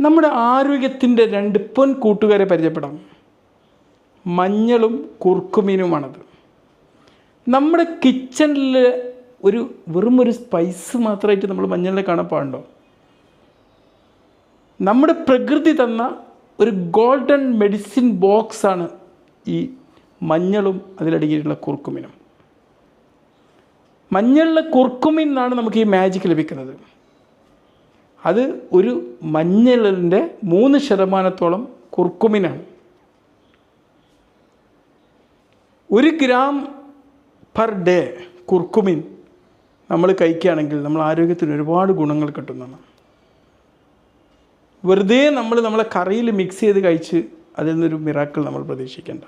നമ്മുടെ ആരോഗ്യത്തിന്റെ രണ്ട് പൊൻ കൂട്ടുകാരെ പരിചയപ്പെടാം. മഞ്ഞളും കുർക്കുമീനുമാണത്. നമ്മുടെ കിച്ചണിൽ ഒരു വെറും ഒരു സ്പൈസ് മാത്രമായിട്ട് നമ്മൾ മഞ്ഞളിനെ കാണാൻ പാടുണ്ടോ? നമ്മുടെ പ്രകൃതി തന്ന ഒരു ഗോൾഡൻ മെഡിസിൻ ബോക്സാണ് ഈ മഞ്ഞളും അതിലടങ്ങിയിട്ടുള്ള കുർക്കുമിനും. മഞ്ഞളിലെ കുർക്കുമിൻ എന്നാണ് നമുക്ക് ഈ മാജിക് ലഭിക്കുന്നത്. അത് ഒരു മഞ്ഞളിന്റെ മൂന്ന് ശതമാനത്തോളം കുർക്കുമിനാണ്. ഒരു ഗ്രാം പെർ ഡേ കുർക്കുമിൻ നമ്മൾ കഴിക്കുകയാണെങ്കിൽ നമ്മൾ ആരോഗ്യത്തിന് ഒരുപാട് ഗുണങ്ങൾ കിട്ടുന്നതാണ്. വെറുതെ നമ്മൾ നമ്മളെ കറിയിൽ മിക്സ് ചെയ്ത് കഴിച്ച് അതിൽ നിന്നൊരു മിറാക്കൾ നമ്മൾ പ്രതീക്ഷിക്കേണ്ട.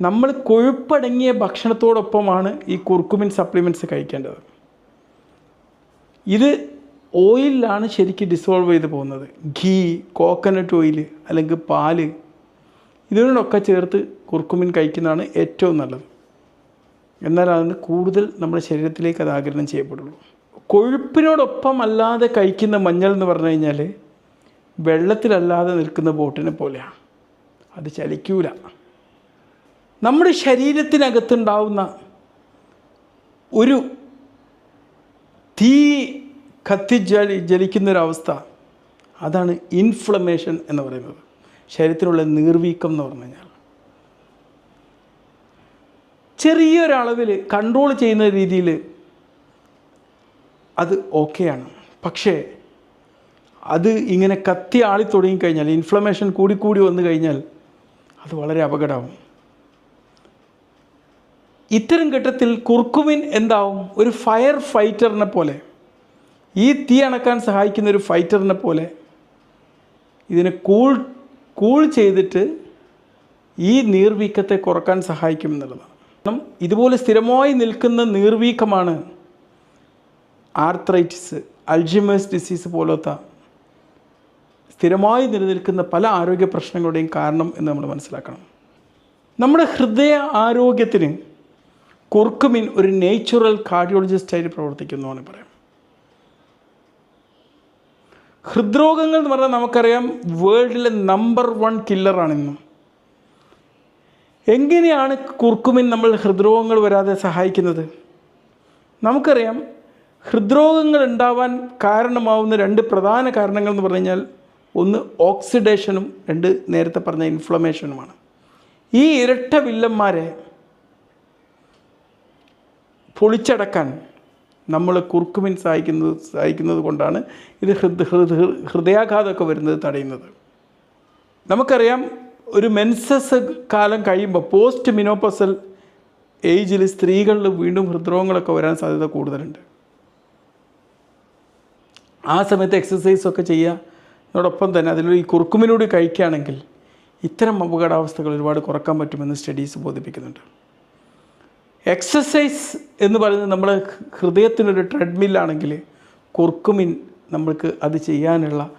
നമ്മൾ കൊഴുപ്പടങ്ങിയ ഭക്ഷണത്തോടൊപ്പമാണ് ഈ കുർക്കുമിൻ സപ്ലിമെന്റ്സ് കഴിക്കേണ്ടത്. ഇത് ഓയിലാണ് ശരിക്കും ഡിസോൾവ് ചെയ്ത് പോകുന്നത്. ഘീ കോക്കനട്ട് ഓയിൽ അല്ലെങ്കിൽ പാൽ ഇതിനോടൊക്കെ ചേർത്ത് കുർക്കുമിൻ കഴിക്കുന്നതാണ് ഏറ്റവും നല്ലത്. എന്നാൽ അതിന് കൂടുതൽ നമ്മുടെ ശരീരത്തിലേക്ക് അത് ആഗിരണം ചെയ്യപ്പെടുള്ളൂ. കൊഴുപ്പിനോടൊപ്പം അല്ലാതെ കഴിക്കുന്ന മഞ്ഞൾ എന്ന് പറഞ്ഞു കഴിഞ്ഞാൽ വെള്ളത്തിലല്ലാതെ നിൽക്കുന്ന ബോട്ടിനെ പോലെയാണ്. അത് ചലിക്കൂല. നമ്മുടെ ശരീരത്തിനകത്തുണ്ടാവുന്ന ഒരു തീ കത്തി ജലി ജലിക്കുന്നൊരവസ്ഥ. അതാണ് ഇൻഫ്ലമേഷൻ എന്ന് പറയുന്നത്. ശരീരത്തിനുള്ള നീർവീക്കം എന്ന് പറഞ്ഞു കഴിഞ്ഞാൽ. ചെറിയൊരളവിൽ കൺട്രോൾ ചെയ്യുന്ന രീതിയിൽ അത് ഓക്കെയാണ് പക്ഷേ അത് ഇങ്ങനെ കത്തി ആളി തുടങ്ങിക്കഴിഞ്ഞാൽ ഇൻഫ്ലമേഷൻ കൂടിക്കൂടി വന്നു കഴിഞ്ഞാൽ അത് വളരെ അപകടമാവും. ഇത്തരം ഘട്ടത്തിൽ കുർക്കുമിൻ എന്താവും? ഒരു ഫയർ ഫൈറ്ററിനെ പോലെ. ഈ തീ അണക്കാൻ സഹായിക്കുന്ന ഒരു ഫൈറ്ററിനെ പോലെ. ഇതിനെ കൂൾ കൂൾ ചെയ്തിട്ട് ഈ നീർവീക്കത്തെ കുറയ്ക്കാൻ സഹായിക്കും എന്നുള്ളതാണ് കാരണം ഇതുപോലെ സ്ഥിരമായി നിൽക്കുന്ന നീർവീക്കമാണ് ആർത്രൈറ്റിസ് അൾജിമേഴ്സ് ഡിസീസ് പോലത്തെ സ്ഥിരമായി നിലനിൽക്കുന്ന പല ആരോഗ്യ പ്രശ്നങ്ങളുടെയും കാരണം എന്ന് നമ്മൾ മനസ്സിലാക്കണം. നമ്മുടെ ഹൃദയ ആരോഗ്യത്തിന് കുർക്കുമിൻ ഒരു നേച്ചുറൽ കാർഡിയോളജിസ്റ്റായിട്ട് പ്രവർത്തിക്കുന്നു എന്ന് പറയാം. ഹൃദ്രോഗങ്ങൾ എന്ന് പറഞ്ഞാൽ നമുക്കറിയാം വേൾഡിലെ നമ്പർ വൺ കില്ലറാണിന്നും എങ്ങനെയാണ് കുർക്കുമിൻ നമ്മൾ ഹൃദ്രോഗങ്ങൾ വരാതെ സഹായിക്കുന്നത്? നമുക്കറിയാം ഹൃദ്രോഗങ്ങൾ ഉണ്ടാവാൻ കാരണമാവുന്ന രണ്ട് പ്രധാന കാരണങ്ങൾ എന്ന് പറഞ്ഞു കഴിഞ്ഞാൽ ഒന്ന് ഓക്സിഡേഷനും രണ്ട് നേരത്തെ പറഞ്ഞ ഇൻഫ്ലമേഷനുമാണ് ഈ ഇരട്ട വില്ലന്മാരെ പൊളിച്ചടക്കാൻ നമ്മൾ കുർക്കുമിൻ സഹായിക്കുന്നത് സഹായിക്കുന്നത് കൊണ്ടാണ് ഇത് ഹൃദ ഹൃദ ഹൃദയാഘാതമൊക്കെ വരുന്നത് തടയുന്നത്. നമുക്കറിയാം ഒരു മെൻസസ് കാലം കഴിയുമ്പോൾ പോസ്റ്റ് മിനോപ്പസൽ ഏജിൽ സ്ത്രീകളിൽ വീണ്ടും ഹൃദ്രോഗങ്ങളൊക്കെ വരാൻ സാധ്യത കൂടുതലുണ്ട്. ആ സമയത്ത് എക്സസൈസൊക്കെ ചെയ്യുക അതോടൊപ്പം തന്നെ അതിൽ ഈ കുറുക്കുമിനൂടി കഴിക്കുകയാണെങ്കിൽ ഇത്തരം അപകടാവസ്ഥകൾ ഒരുപാട് കുറയ്ക്കാൻ പറ്റുമെന്ന് സ്റ്റഡീസ് ബോധിപ്പിക്കുന്നുണ്ട്. എക്സസൈസ് എന്ന് പറയുന്നത് നമ്മൾ ഹൃദയത്തിനൊരു ട്രെഡ്മില്ലാണെങ്കിൽ കുർക്കുമിൻ നമ്മൾക്ക് അത് ചെയ്യാനുള്ള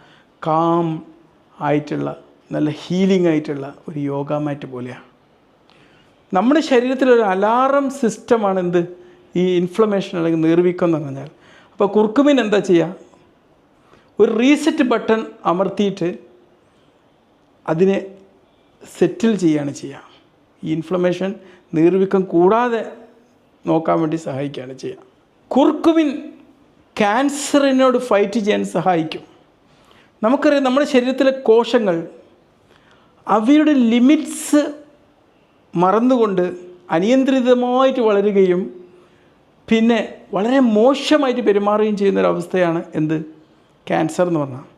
കാം ആയിട്ടുള്ള നല്ല ഹീലിംഗ് ആയിട്ടുള്ള ഒരു യോഗ മാറ്റ് പോലെയാണ്. നമ്മുടെ ശരീരത്തിലൊരു അലാറം സിസ്റ്റമാണ് എന്ത്? ഈ ഇൻഫ്ലമേഷൻ അല്ലെങ്കിൽ നീർവീക്കം എന്ന് പറഞ്ഞാൽ. അപ്പോൾ കുർക്കുമിൻ എന്താ ചെയ്യുക ഒരു റീസെറ്റ് ബട്ടൺ അമർത്തിയിട്ട് അതിനെ സെറ്റിൽ ചെയ്യുകയാണ് ചെയ്യുക ഈ ഇൻഫ്ലമേഷൻ നീർവീക്കം കൂടാതെ നോക്കാൻ വേണ്ടി സഹായിക്കുകയാണ് ചെയ്യുക. കുർക്കുമിൻ ക്യാൻസറിനോട് ഫൈറ്റ് ചെയ്യാൻ സഹായിക്കും. നമുക്കറിയാം നമ്മുടെ ശരീരത്തിലെ കോശങ്ങൾ അവയുടെ ലിമിറ്റ്സ് മറന്നുകൊണ്ട് അനിയന്ത്രിതമായിട്ട് വളരുകയും പിന്നെ വളരെ മോശമായിട്ട് പെരുമാറുകയും ചെയ്യുന്നൊരവസ്ഥയാണ് എന്ത്? ക്യാൻസർ എന്ന് പറഞ്ഞാൽ.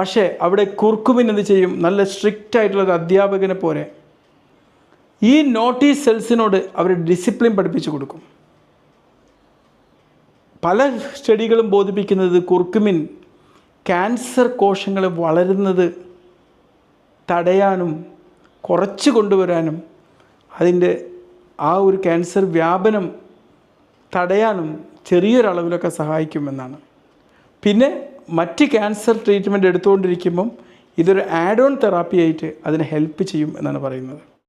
പക്ഷേ അവിടെ കുർക്കുമിൻ എന്ത് ചെയ്യും? നല്ല സ്ട്രിക്റ്റ് ആയിട്ടുള്ള ഒരു അധ്യാപകനെ പോലെ. ഈ നോട്ടീസ് സെൽസിനോട് അവർ ഡിസിപ്ലിൻ പഠിപ്പിച്ചു കൊടുക്കും. പല സ്റ്റഡികളും ബോധിപ്പിക്കുന്നത് കുർക്കുമിൻ ക്യാൻസർ കോശങ്ങൾ വളരുന്നത് തടയാനും കുറച്ച് കൊണ്ടുവരാനും അതിന്റെ ആ ഒരു ക്യാൻസർ വ്യാപനം തടയാനും ചെറിയൊരളവിലൊക്കെ സഹായിക്കുമെന്നാണ്. പിന്നെ മറ്റ് ക്യാൻസർ ട്രീറ്റ്മെന്റ് എടുത്തുകൊണ്ടിരിക്കുമ്പം ഇതൊരു ആഡ് ഓൺ തെറാപ്പി ആയിട്ട് അതിനെ ഹെൽപ്പ് ചെയ്യും എന്നാണ് പറയുന്നത്.